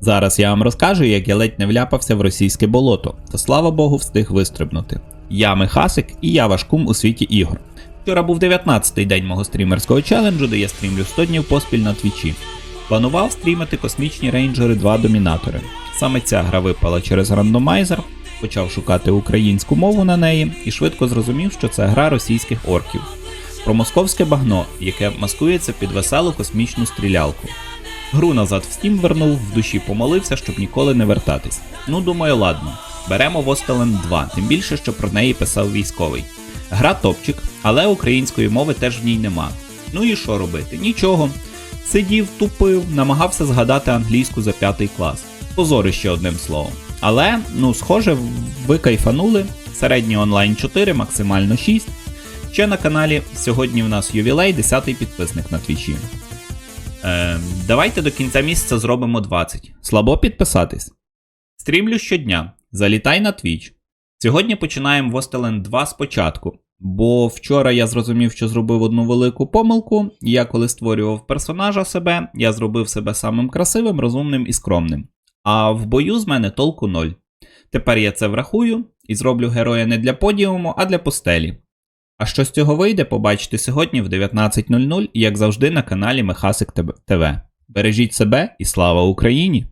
Зараз я вам розкажу, як я ледь не вляпався в російське болото, та слава Богу, встиг вистрибнути. Я Михасик і я ваш кум у світі ігор. Вчора був 19-й день мого стрімерського челенджу, де я стрімлю 100 днів поспіль на твічі. Планував стрімити космічні рейнджери 2 домінатори. Саме ця гра випала через рандомайзер, почав шукати українську мову на неї і швидко зрозумів, що це гра російських орків. Про московське багно, яке маскується під веселу космічну стрілялку. Гру назад в Steam вернув, в душі помолився, щоб ніколи не вертатись. Ну, думаю, ладно. Беремо Востелен 2, тим більше, що про неї писав військовий. Гра топчик, але української мови теж в ній нема. Ну і що робити? Нічого. Сидів, тупив, намагався згадати англійську за п'ятий клас. Позорище одним словом. Але, ну, схоже, ви кайфанули. Середній онлайн 4, максимально 6. Ще на каналі сьогодні в нас ювілей, 10-й підписник на твічі. Е, давайте до кінця місяця зробимо 20. Слабо підписатись. Стрімлю щодня. Залітай на Twitch. Сьогодні починаємо Востелен 2 спочатку. Бо вчора я зрозумів, що зробив одну велику помилку. Я коли створював персонажа себе, я зробив себе самим красивим, розумним і скромним. А в бою з мене толку ноль. Тепер я це врахую і зроблю героя не для подіуму, а для постелі. А що з цього вийде, побачите сьогодні в 19.00 як завжди на каналі Мехасик ТВ. Бережіть себе і слава Україні!